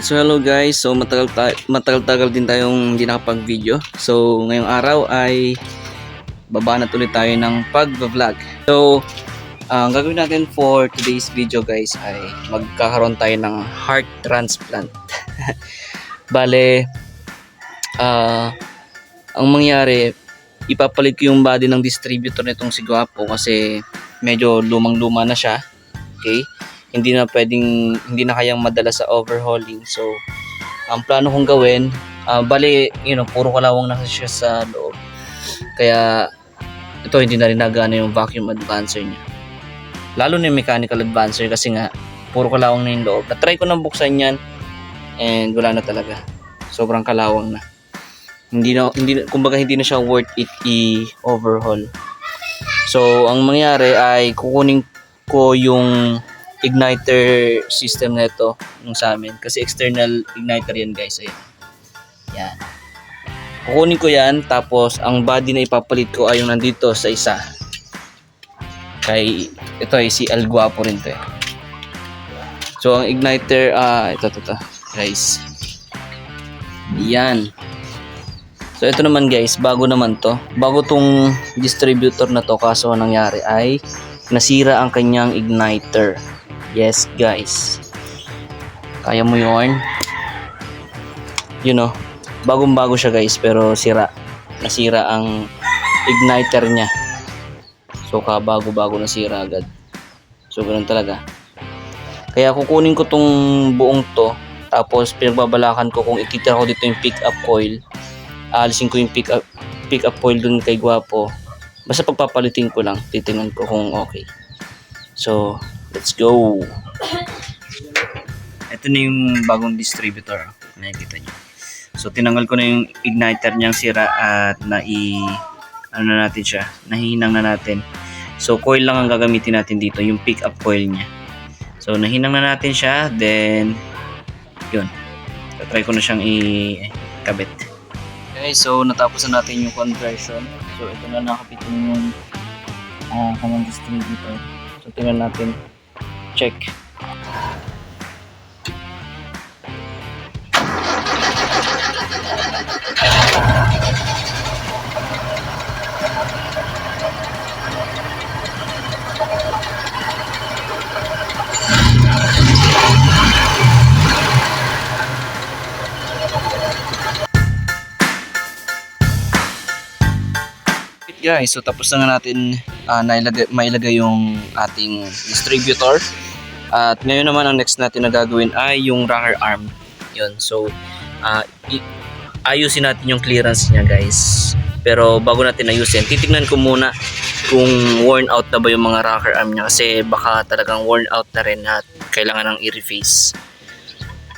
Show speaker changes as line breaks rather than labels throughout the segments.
Alright, so hello guys. So matagal ta- matagal-tagal din tayong hindi nakapag-video. So ngayong araw ay babanat ulit tayo ng pag-vlog. So ang gagawin natin for today's video guys ay magkakaroon tayo ng heart transplant. Bale, ah ang mangyari, ipapalit ko yung body ng distributor nitong si Guapo kasi medyo lumang-luma na siya. Okay? Hindi na pwedeng, hindi na kayang madala sa overhauling. So, ang plano kong gawin, ah bali, you know, puro kalawang na siya sa loob. Kaya, ito hindi na rin nagana yung vacuum advancer niya. Lalo na yung mechanical advancer kasi nga, puro kalawang na yung loob. Na-try ko nang buksan yan and wala na talaga. Sobrang kalawang na. Hindi na, hindi na, kumbaga hindi na siya worth it i-overhaul. So, ang mangyari ay kukunin ko yung igniter system nito nung sa amin. Kasi external igniter yan guys. Ayan. Yan. Kukunin ko yan tapos ang body na ipapalit ko ay yung nandito sa isa. Kay ito ay si El Guapo rin to eh. So ang igniter ah ito to, to guys. Yan. So ito naman guys, bago naman to. Bago tong distributor na to kaso ang nangyari ay nasira ang kanyang igniter. Yes guys. Kaya mo yun. You know, bagong bago siya guys pero sira. Nasira ang igniter niya. So kabago bago nasira agad. So ganun talaga. Kaya kukunin ko tong buong to tapos pinagbabalakan ko kung ititira ko dito yung pick up coil alisin ko yung pick up pick up coil dun kay Guapo basta pagpapalitin ko lang titingnan ko kung okay so let's go. Ito na yung bagong distributor nakikita nyo so tinanggal ko na yung igniter niyang sira at nai ano na natin siya nahihinang na natin. So coil lang ang gagamitin natin dito yung pick up coil niya. So nahinang na natin siya then yun. Try ko na siyang i-kabit. Okay, so natapos na natin yung conversion. So ito na nakapitin yung uh, kanyang distributor. So tingnan natin. Check. guys, so tapos na nga natin uh, nailagay, mailagay yung ating distributor. At ngayon naman ang next natin na gagawin ay yung rocker arm. Yun, so uh, ayusin natin yung clearance niya guys. Pero bago natin ayusin, titignan ko muna kung worn out na ba yung mga rocker arm niya kasi baka talagang worn out na rin at kailangan ng i-reface.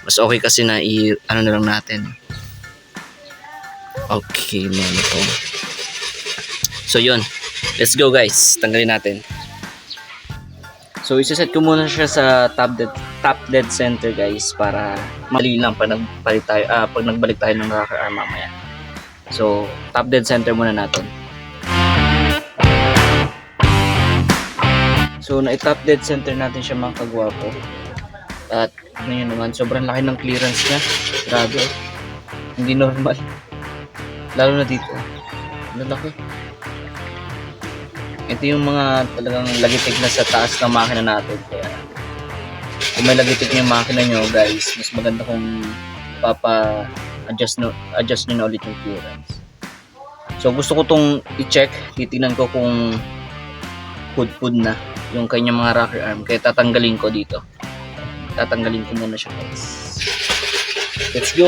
Mas okay kasi na i ano na lang natin. Okay, man. So yun, let's go guys, tanggalin natin. So isa-set ko muna siya sa top dead, top dead center guys para mali lang pag nagpalit tayo, ah, pag nagbalik tayo ng rocker arm mamaya. So top dead center muna natin. So na-top dead center natin siya mga kagwapo. At ngayon naman, sobrang laki ng clearance niya. Grabe. Hindi normal. Lalo na dito. Ang laki ito yung mga talagang lagitik na sa taas ng makina natin. Kaya kung may lagitik na yung makina nyo guys mas maganda kung papa adjust no, adjust nyo na ulit yung clearance. So gusto ko tong i-check. Titingnan ko kung hood-hood na yung kanyang mga rocker arm. Kaya tatanggalin ko dito. Tatanggalin ko muna siya guys. Let's go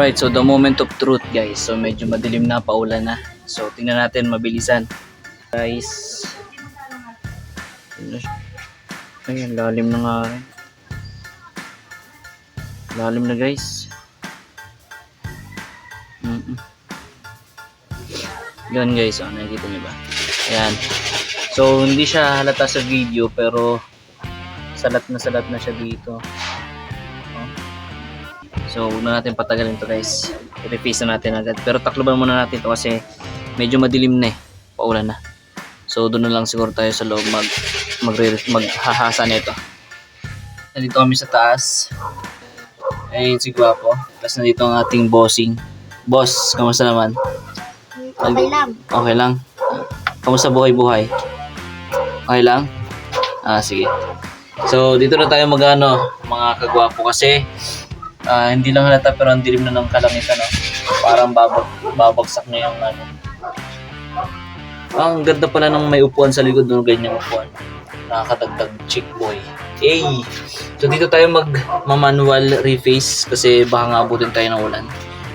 Alright, so the moment of truth guys. So medyo madilim na, paulan na. So tingnan natin, mabilisan. Guys. Ayun, lalim na nga rin. Lalim na guys. Mm Yun guys, oh, nakikita niyo ba? Ayan. So, hindi siya halata sa video pero salat na salat na siya dito. So, huwag na natin patagalin to guys. I-reface na natin agad. Pero takloban muna natin to kasi medyo madilim na eh. Paulan na. So, doon na lang siguro tayo sa loob mag magre maghahasa nito. Nandito kami sa taas. Ayun si Guapo. Tapos nandito ang ating bossing. Boss, kamusta naman?
Okay lang.
Okay lang. Kamusta buhay-buhay? Okay lang? Ah, sige. So, dito na tayo magano, mga kagwapo kasi ah, hindi lang halata pero ang dilim na ng kalangitan, no? Parang babag, babagsak na yung ano. Ang ganda pala ng may upuan sa likod ng ganyang upuan. Nakakadagdag chick boy. Hey! So dito tayo mag manual reface kasi baka nga abutin tayo ng ulan.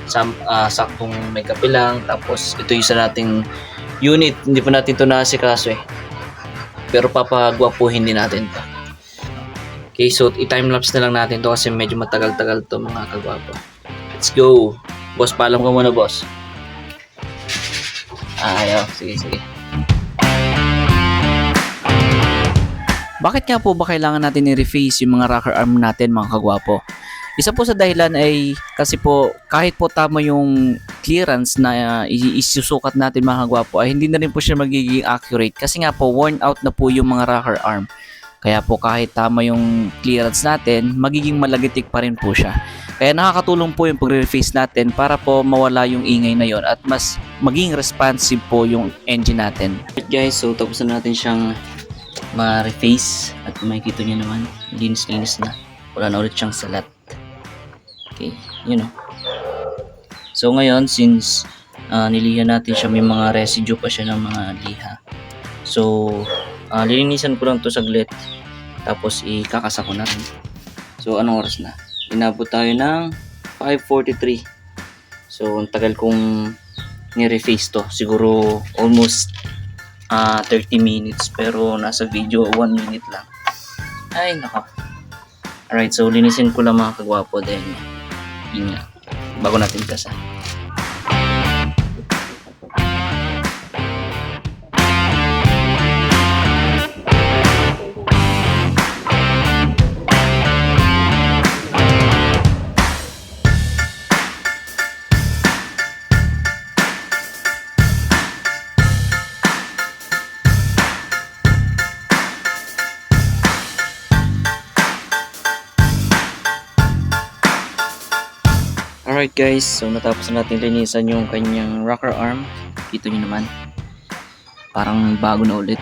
Sam, ah, saktong may kape lang. Tapos ito yung isa nating unit. Hindi pa natin ito nasikaso eh. Pero papagwapuhin din natin to. Okay, so i-timelapse na lang natin to kasi medyo matagal-tagal to mga kagwapo. Let's go! Boss, paalam ka muna, boss. Ah, ayaw. Sige, sige.
Bakit nga po ba kailangan natin i-reface yung mga rocker arm natin mga kagwapo? Isa po sa dahilan ay kasi po kahit po tama yung clearance na uh, isusukat natin mga kagwapo ay hindi na rin po siya magiging accurate kasi nga po worn out na po yung mga rocker arm. Kaya po kahit tama yung clearance natin, magiging malagitik pa rin po siya. Kaya nakakatulong po yung pagre-reface natin para po mawala yung ingay na yon at mas maging responsive po yung engine natin.
Alright guys, so tapos na natin siyang ma-reface at makikita nyo naman, linis-linis na. Wala na ulit siyang salat. Okay, yun o. So ngayon, since ah, niliha natin siya, may mga residue pa siya ng mga liha. So, ah, lilinisan ko lang to saglit. Tapos ikakasa ko na rin. So, anong oras na? Inabot tayo ng 5.43. So, ang tagal kong ni-reface to. Siguro almost ah 30 minutes pero nasa video 1 minute lang. Ay, nako. Alright, so linisin ko lang mga kagwapo then yun nga, bago natin kasa. Alright guys, so natapos na natin linisan yung kanyang rocker arm. Kita nyo naman. Parang bago na ulit.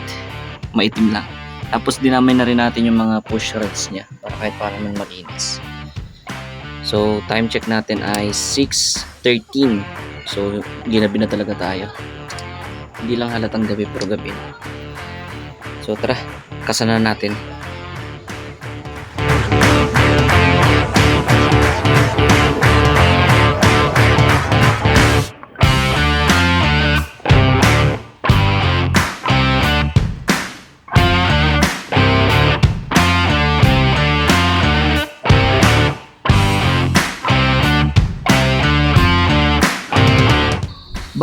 Maitim lang. Tapos dinamay na rin natin yung mga push rods niya para kahit parang man malinis. So time check natin ay 6.13. So ginabi na talaga tayo. Hindi lang halatang gabi pero gabi na. So tara, kasana natin.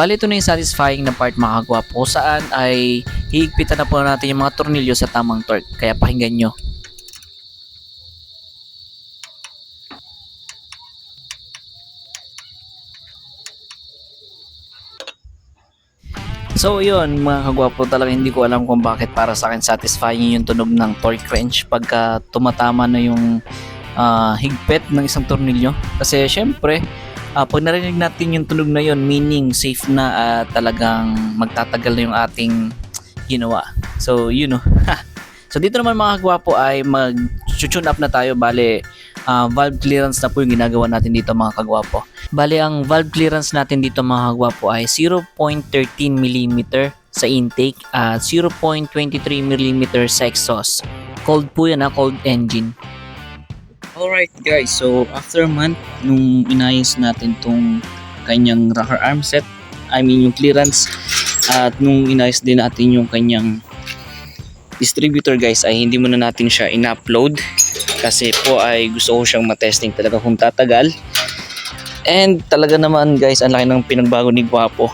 Bali ito na yung satisfying na part mga kagwapo saan ay hihigpitan na po natin yung mga tornilyo sa tamang torque. Kaya pakinggan nyo. So yun mga kagwapo talaga hindi ko alam kung bakit para sa akin satisfying yung tunog ng torque wrench pagka tumatama na yung ah, higpit ng isang tornilyo. Kasi syempre Ah, pag narinig natin yung tunog na yon, meaning safe na at talagang magtatagal na yung ating ginawa. So, you know. so, dito naman mga kagwapo ay mag-tune up na tayo. Bale, ah, valve clearance na po yung ginagawa natin dito mga kagwapo. Bale, ang valve clearance natin dito mga kagwapo ay 0.13 mm sa intake at 0.23 mm sa exhaust. Cold po yan ha, cold engine. Alright guys, so after a month, nung inayos natin tong kanyang rocker arm set, I mean yung clearance, at nung inayos din natin yung kanyang distributor guys, ay hindi muna natin siya in-upload kasi po ay gusto ko siyang matesting talaga kung tatagal. And talaga naman guys, ang laki ng pinagbago ni Guapo.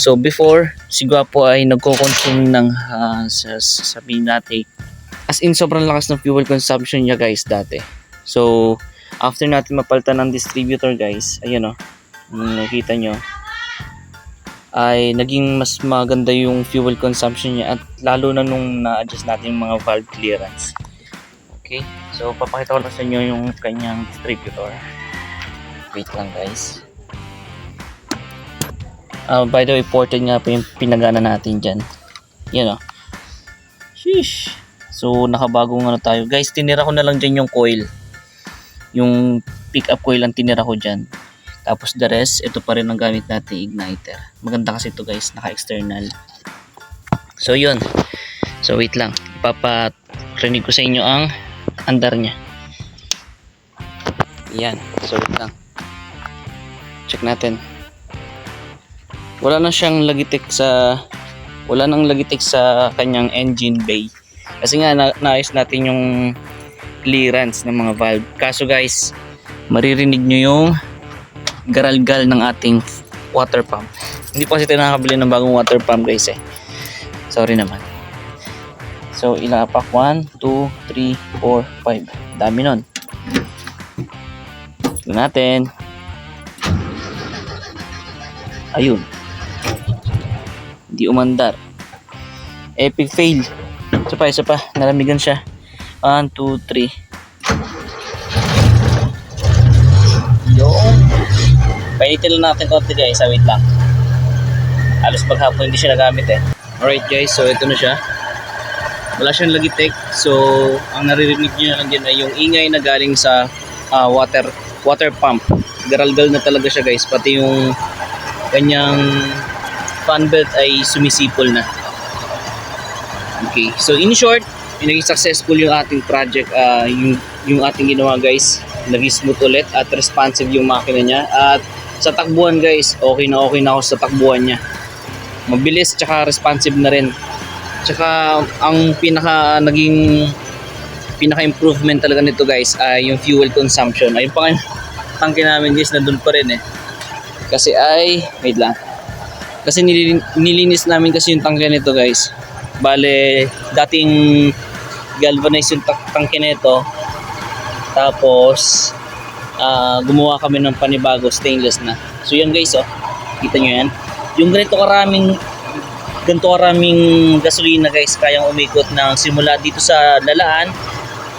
So before, si Guapo ay nagko-consume ng sa, sabihin natin, as in sobrang lakas ng fuel consumption niya guys dati. So, after natin mapalitan ng distributor guys, ayan o, kung nakita nyo, ay naging mas maganda yung fuel consumption niya at lalo na nung na-adjust natin yung mga valve clearance. Okay, so papakita ko lang sa inyo yung kanyang distributor. Wait lang guys. Ah, by the way, ported nga po yung pinagana natin dyan. Yan o. Sheesh. So, nakabagong ano tayo. Guys, tinira ko na lang dyan yung coil. Yung pick-up coil ang tinira ko dyan. Tapos the rest, ito pa rin ang gamit natin igniter. Maganda kasi ito guys, naka-external. So, yun. So, wait lang. Ipaparinig ko sa inyo ang andar niya. Yan. So, wait lang. Check natin. Wala na siyang lagitik sa wala nang lagitik sa kanyang engine bay. Kasi nga na naayos natin yung clearance ng mga valve. Kaso guys, maririnig nyo yung garalgal ng ating water pump. Hindi pa kasi tayo nakakabili ng bagong water pump guys eh. Sorry naman. So ilapak 1, 2, 3, 4, 5. Dami nun. Tignan natin. Ayun. Hindi umandar. Epic fail. Isa pa, isa pa. Nalamigan siya. 1, 2, 3. Yung. Painitin lang natin konti guys. Ah, wait lang. Alos paghapon hindi siya nagamit eh. Alright guys, so ito na siya. Wala siyang lagitik. So, ang naririnig niyo lang dyan ay yung ingay na galing sa ah, water water pump. Garalgal na talaga siya guys. Pati yung kanyang fan belt ay sumisipol na. Okay, so in short, naging successful yung ating project, ah, yung, yung ating ginawa guys. Naging smooth ulit at responsive yung makina niya. At sa takbuhan guys, okay na okay na ako sa takbuhan niya. Mabilis tsaka responsive na rin. Tsaka ang pinaka naging pinaka improvement talaga nito guys ay yung fuel consumption. Ayun pa tangke namin guys, nandun pa rin eh. Kasi ay, wait lang. Kasi nilin, nilinis namin kasi yung tangke nito guys. Bale, dating galvanized yung tangke nito. Tapos, ah, gumawa kami ng panibago stainless na. So yan guys oh, kita nyo yan. Yung ganito karaming ganito karaming gasolina guys kayang umikot ng simula dito sa Lalaan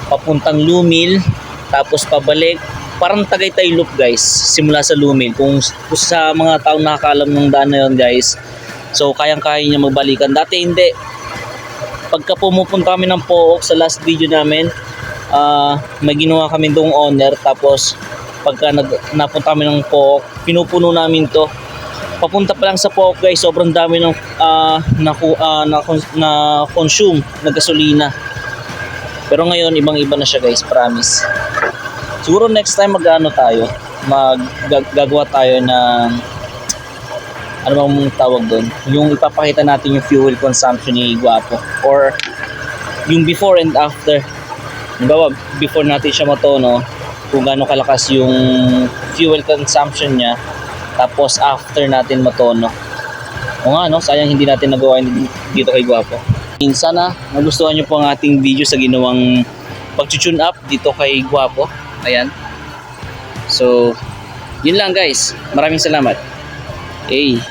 papuntang Lumil tapos pabalik parang Tagaytay Loop guys simula sa Lumil kung, kung sa mga taong nakakalam ng daan na yun guys so kayang kaya niya magbalikan dati hindi pagka pumupunta kami ng Pook sa last video namin ah may ginawa kami doong owner. Tapos pagka nag, napunta kami ng Pook pinupuno namin to. Papunta pa lang sa Pook guys sobrang dami ng ah, na, ah, na, na consume na gasolina. Pero ngayon ibang iba na siya guys promise. Siguro next time mag-ano tayo mag gag- gagawa tayo ng ano bang tawag doon yung ipapakita natin yung fuel consumption ni Guapo. Or yung before and after. Halimbawa, before natin siya matono kung gaano kalakas yung fuel consumption niya tapos after natin matono. O nga no? Sayang hindi natin nagawa dito kay Guapo. Sana nagustuhan nyo po ang ating video sa ginawang pag-tune up dito kay Guapo. Ayan. So yun lang guys. Maraming salamat. Hey